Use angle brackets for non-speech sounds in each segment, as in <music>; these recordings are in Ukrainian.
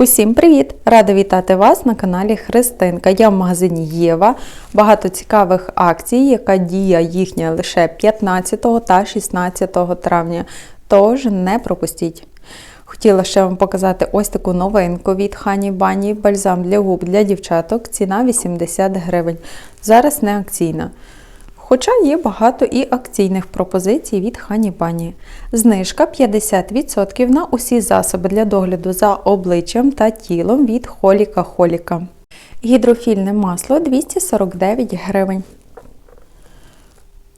Усім привіт! Рада вітати вас на каналі Христинка. Я в магазині Єва. Багато цікавих акцій, яка дія їхня лише 15 та 16 травня. Тож не пропустіть. Хотіла ще вам показати ось таку новинку від Хані Бані бальзам для губ для дівчаток. Ціна 80 гривень. Зараз не акційна. Хоча є багато і акційних пропозицій від Хані Бані. Знижка 50% на усі засоби для догляду за обличчям та тілом від Холіка Холіка. Гідрофільне масло 249 гривень.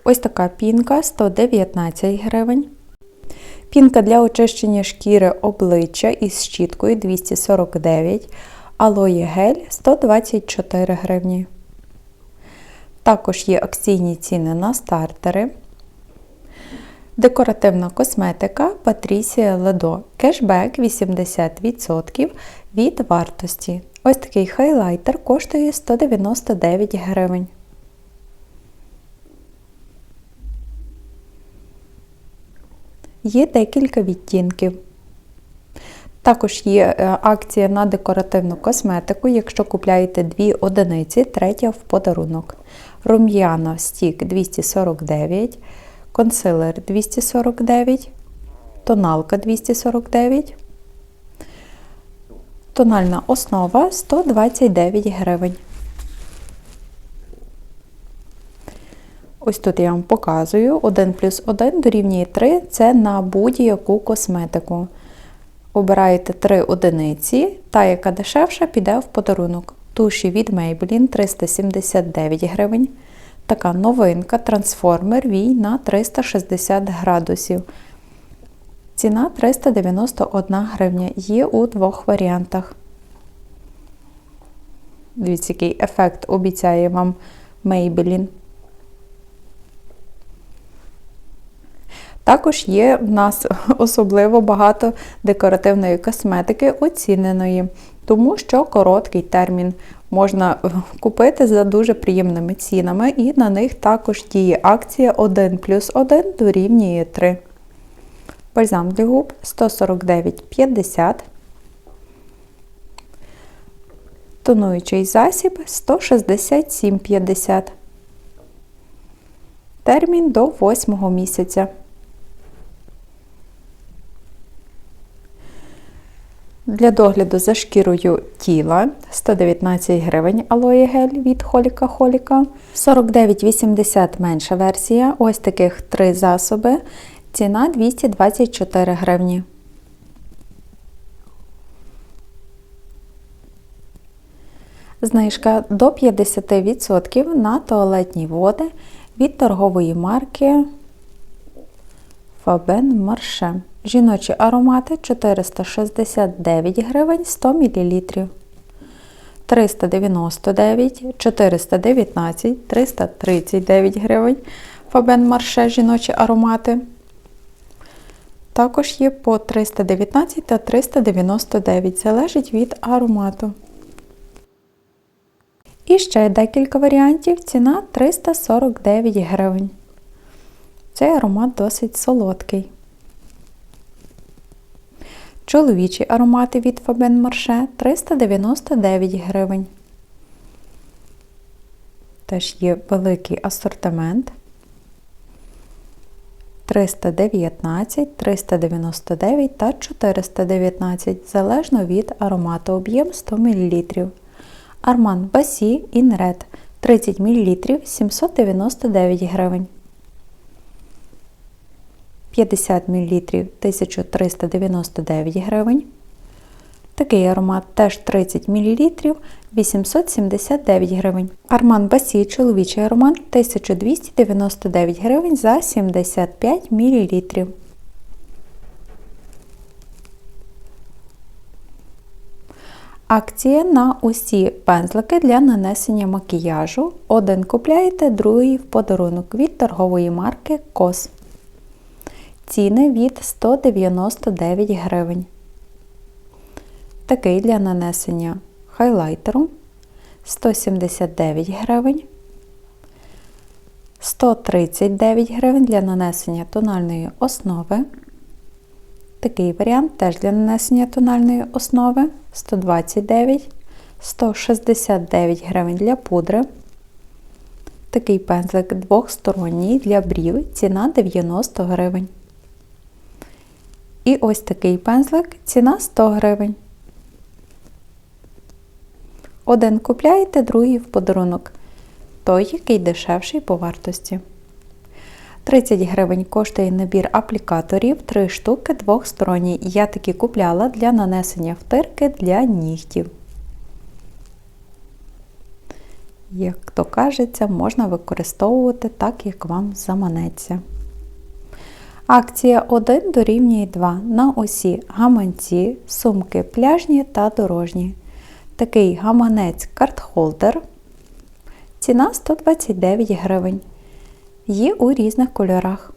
Ось така пінка 119 гривень. Пінка для очищення шкіри обличчя із щіткою 249 Алоє гель 124 гривні. Також є акційні ціни на стартери. Декоративна косметика Патрісія Ледо. Кешбек 80% від вартості. Ось такий хайлайтер коштує 199 гривень. Є декілька відтінків. Також є е, акція на декоративну косметику. Якщо купляєте дві одиниці, третя в подарунок. Рум'яна стік 249, консилер 249, тоналка 249, тональна основа 129 гривень. Ось тут я вам показую 1 плюс 1 дорівнює 3 це на будь-яку косметику. Обираєте 3 одиниці, та, яка дешевша, піде в подарунок. Туші від Maybelline 379 гривень. Така новинка трансформер Вій на 360 градусів. Ціна 391 гривня. Є у двох варіантах. Дивіться, який ефект обіцяє вам Maybelline. Також є в нас <laughs> особливо багато декоративної косметики оціненої, тому що короткий термін можна купити за дуже приємними цінами, і на них також діє акція 1 плюс 1 дорівнює 3. Бальзам для губ 149,50. Тонуючий засіб 167,50. Термін до 8 місяця. Для догляду за шкірою тіла 119 гривень алоє гель від Холіка Холіка. 49,80 менша версія. Ось таких три засоби. Ціна 224 гривні. Знижка до 50% на туалетні води від торгової марки Faben Marche. Жіночі аромати 469 гривень 100 мл. 399, 419, 339 гривень. Фабен Марше жіночі аромати. Також є по 319 та 399, залежить від аромату. І ще декілька варіантів. Ціна 349 гривень. Цей аромат досить солодкий. Чоловічі аромати від Faben Marche 399 гривень. Теж є великий асортимент. 319, 399 та 419, залежно від аромату об'єм 100 мл. Арман Басі Red 30 мл 799 гривень. 50 мл 1399 гривень. Такий аромат теж 30 мл 879 гривень. Арман Басі чоловічий аромат 1299 гривень за 75 мл. Акція на усі пензлики для нанесення макіяжу. Один купляєте, другий в подарунок від торгової марки COS. Ціни від 199 гривень. Такий для нанесення хайлайтеру 179 гривень. 139 гривень для нанесення тональної основи. Такий варіант теж для нанесення тональної основи 129, 169 гривень для пудри. Такий пензлик двохсторонній для брів, ціна 90 гривень. І ось такий пензлик, ціна 100 гривень. Один купляєте, другий в подарунок. Той, який дешевший по вартості. 30 гривень коштує набір аплікаторів, 3 штуки двохсторонній. Я такі купляла для нанесення втирки для нігтів. Як то кажеться, можна використовувати так, як вам заманеться. Акція 1 дорівнює 2 на усі гаманці, сумки пляжні та дорожні. Такий гаманець картхолдер. Ціна 129 гривень. Є у різних кольорах.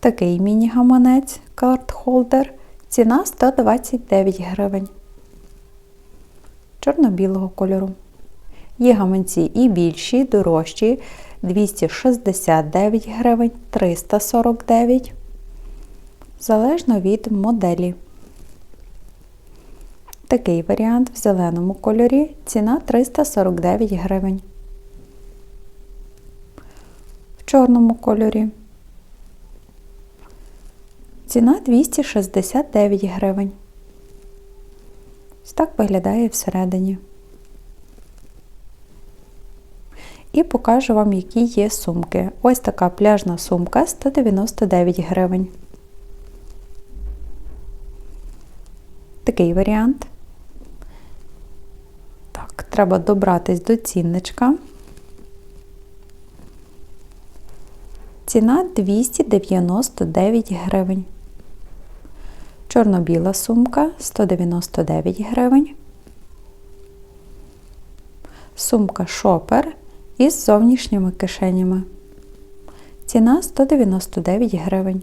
Такий міні-гаманець картхолдер. Ціна 129 гривень. Чорно-білого кольору. Є гаманці і більші, дорожчі 269 гривень, 349 залежно від моделі. Такий варіант в зеленому кольорі ціна 349 гривень. В чорному кольорі ціна 269 гривень. Ось так виглядає всередині. І покажу вам, які є сумки. Ось така пляжна сумка 199 гривень. Такий варіант. Так, треба добратись до цінничка. Ціна 299 гривень. Чорно-біла сумка 199 гривень. Сумка шопер із зовнішніми кишенями. Ціна 199 гривень.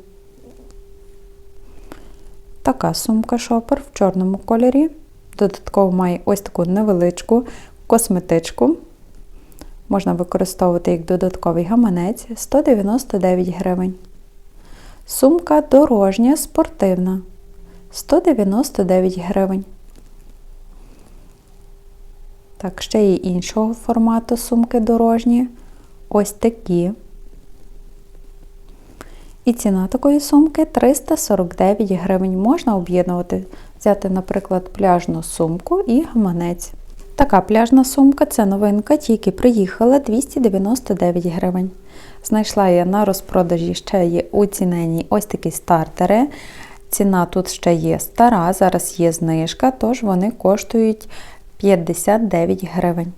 Така сумка шопер в чорному кольорі. Додатково має ось таку невеличку косметичку. Можна використовувати як додатковий гаманець 199 гривень. Сумка дорожня спортивна 199 гривень. Так, ще є іншого формату сумки дорожні. Ось такі. І ціна такої сумки 349 гривень. Можна об'єднувати, взяти, наприклад, пляжну сумку і гаманець. Така пляжна сумка це новинка, тільки приїхала 299 гривень. Знайшла я на розпродажі ще є уцінені ось такі стартери. Ціна тут ще є стара, зараз є знижка, тож вони коштують 59 гривень.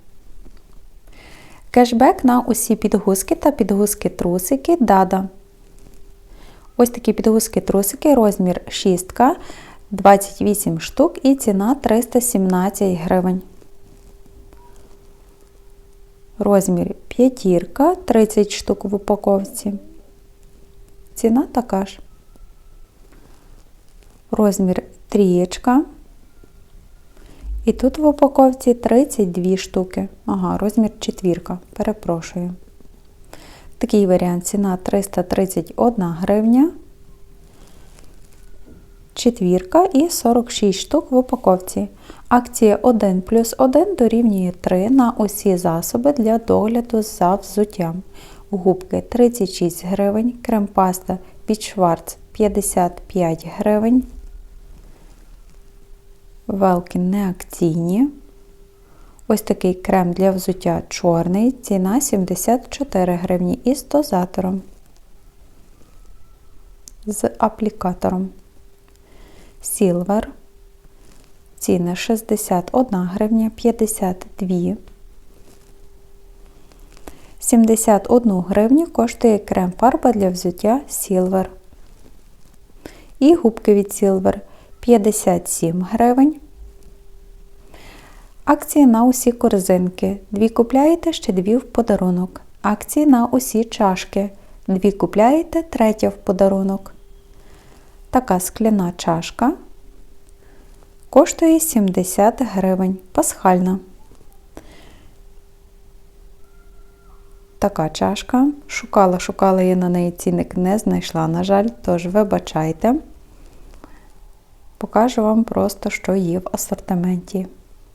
Кешбек на усі підгузки та підгузки-трусики Дада. Ось такі підгузки-трусики, розмір 6, 28 штук і ціна 317 гривень. Розмір п'ятірка, 30 штук в упаковці. Ціна така ж. Розмір трієчка. І тут в упаковці 32 штуки. Ага, розмір четвірка. Перепрошую. Такий варіант ціна 331 гривня. Четвірка і 46 штук в упаковці. Акція 1 плюс 1 дорівнює 3 на усі засоби для догляду за взуттям. Губки 36 гривень, крем-паста від Шварц 55 гривень. Велки неакційні. Ось такий крем для взуття чорний, ціна 74 гривні із дозатором. З аплікатором. Silver. Ціни 61 гривня, 52. 71 гривню коштує крем фарба для взуття Silver. І губки від Silver 57 гривень. Акції на усі корзинки. Дві купляєте, ще дві в подарунок. Акції на усі чашки. Дві купляєте, третя в подарунок. Така скляна чашка коштує 70 гривень. Пасхальна. така чашка. Шукала, шукала я на неї цінник, не знайшла, на жаль, тож вибачайте. Покажу вам просто, що є в асортименті.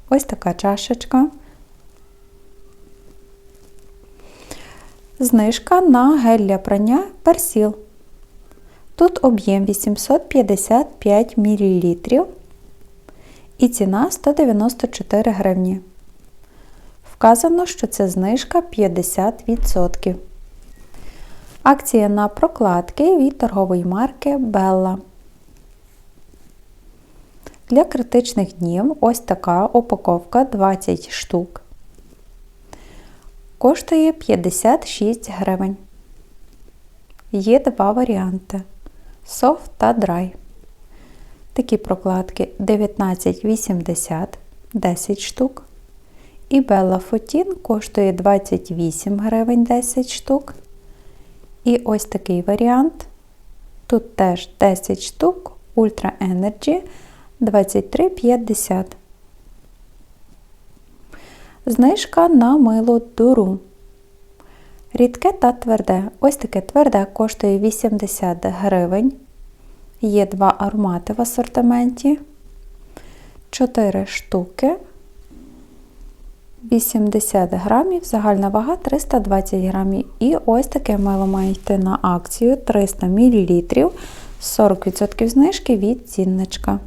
Ось така чашечка. Знижка на гель для прання персіл. Тут об'єм 855 мл і ціна 194 гривні. Вказано, що це знижка 50%. Акція на прокладки від торгової марки Bella. Для критичних днів ось така упаковка 20 штук. Коштує 56 гривень. Є два варіанти Soft та Dry. Такі прокладки 19,80 10 штук. І Bella Фотін коштує 28 гривень 10 штук. І ось такий варіант. Тут теж 10 штук Ultra Energy 23,50. Знижка на мило дуру. Рідке та тверде. Ось таке тверде коштує 80 гривень. Є два аромати в асортименті. 4 штуки. 80 грамів, загальна вага 320 грамів. І ось таке мило має йти на акцію 300 мл, 40% знижки від цінничка.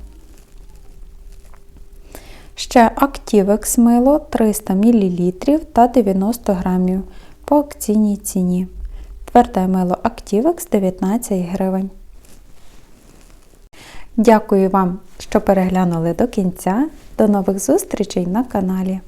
Ще Activex мило 300 мл та 90 грамів по акційній ціні. Тверде мило Activex 19 гривень. Дякую вам, що переглянули до кінця. До нових зустрічей на каналі.